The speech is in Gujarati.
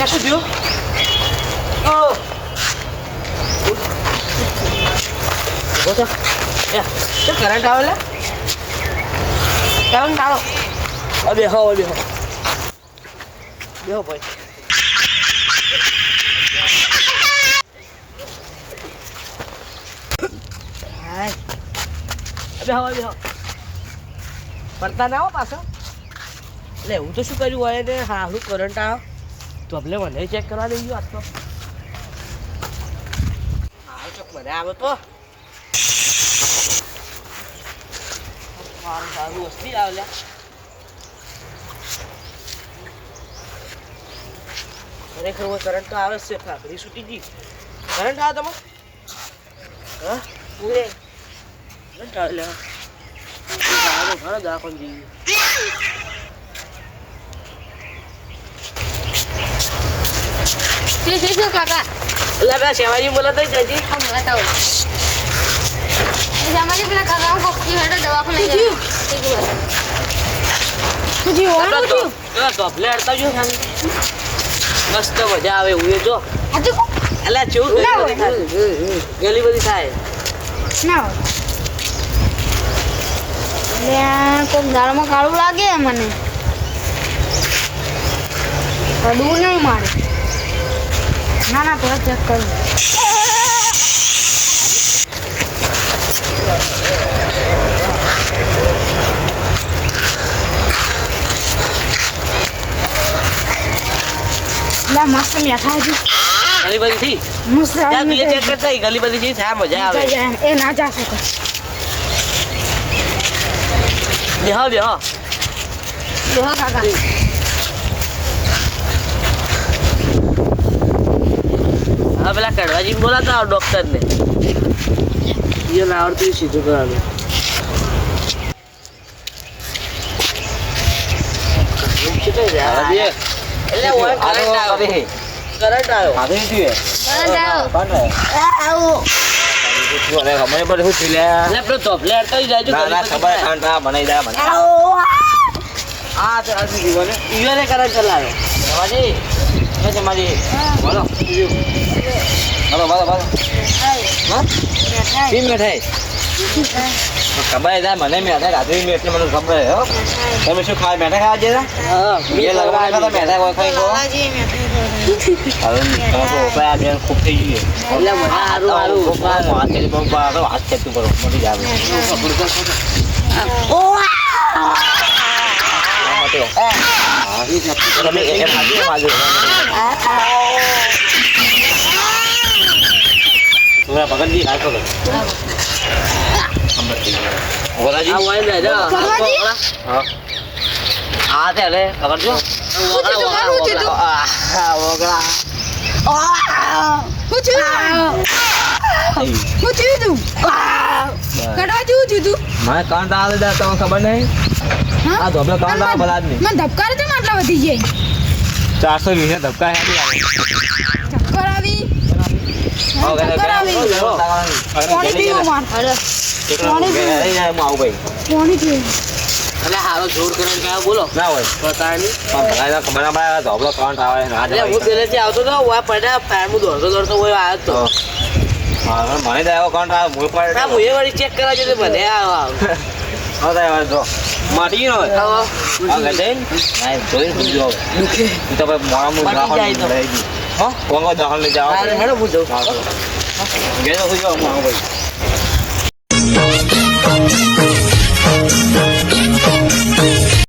અહીંયા શું થયું કરંટ આવેલા કરંટ આવો અબે હો અબે હો બેહો ભાઈ અબે હો અબે હો પડતા ના હો પાછો એટલે હું તો શું કર્યું હોય ને હા કરંટ આવ તો આપણે મને ચેક કરવા દઈ ગયો આજ તો. હારું ચોક મને આવ્યો તો. સારું સારું વસ્તી આવે લ્યા. ખરેખર હોય કરંટ તો આવે છે ફાફડી છૂટી ગઈ. કરંટ આવે તમે હા? પૂરે આવે શું મજા આવે એવું જો આજે કો અલા ચેવું ગલી બધી થાય ના આ કોક દાળમાં કાળું લાગે મને. કડવું નહીં મારે. ના ના થોડા ચેક કરું. લા મસ્ત મેઠા હતી ગલી બધી થી મસ્ત. ચેક કરતા ગલી બધી જેવી થાય મજા આવે. એ ના જા શકે બેહો બેહો. દેહો કાકા. હા કાઢવા કડવાજી બોલાતા ડોક્ટર ને એ ના આવડતું સીધું કરવાનું એટલે ઓય કરંટ આવ્યો કરંટ આવ્યો એટલે પેલો ધોપલે હડતા જાયજો ગલી બધી થાય. હા તો હજી જીવોને ઈયોને કરંટ ચલાવ્યો સમાજી બોલો. બોલો બોલો શી મીઠાઈ? ખબર છે મને મેઠાઈ રાત્રે મેં એટલે મને ખબર હો. તમે શું ખાવા મેઠા ખાવા જતા હા એ લગવા તો મેઠા કોઈ ખાઈ ગયો? હવે તમે તો ઓપા બેન ખૂબ થઈ ગયું. એટલે હાથ છે બહુ બારો હાથ કે તું કરો મળી જાવ તમે એ ભાજી માજો થોડા પકડજી હાથ પકડ ઓલાજી આ વાય ને જા ભગવાનજી? હા હા તે હલે પકડજો વગડા વગડા વગડા આ ઓગળા હું છું હું. છું તું કડવા જેવું થયું તું મને કાંટ આવે દે તમને ખબર નહીં? હા? આ ધોબલો કાંટ આવે જ નહીં મને ધબકાર છે આટલા વધી જાય ચારસો વીસ ધબકા હેડી આવે ધબકાર આવી. બોલો. ના હોય. હું તો હું મને એવો કાંટ આવે મૂળ પડે ના હું એ ચેક કરવા જતો મને આવો આવો. હા હવે જો માટી નો. આ ગડે ના જોઈને સમજો દુખે. તો ભાઈ મોડા મું મટી જાય તો. હા? વાંગો દહન લઈ જાવ અરે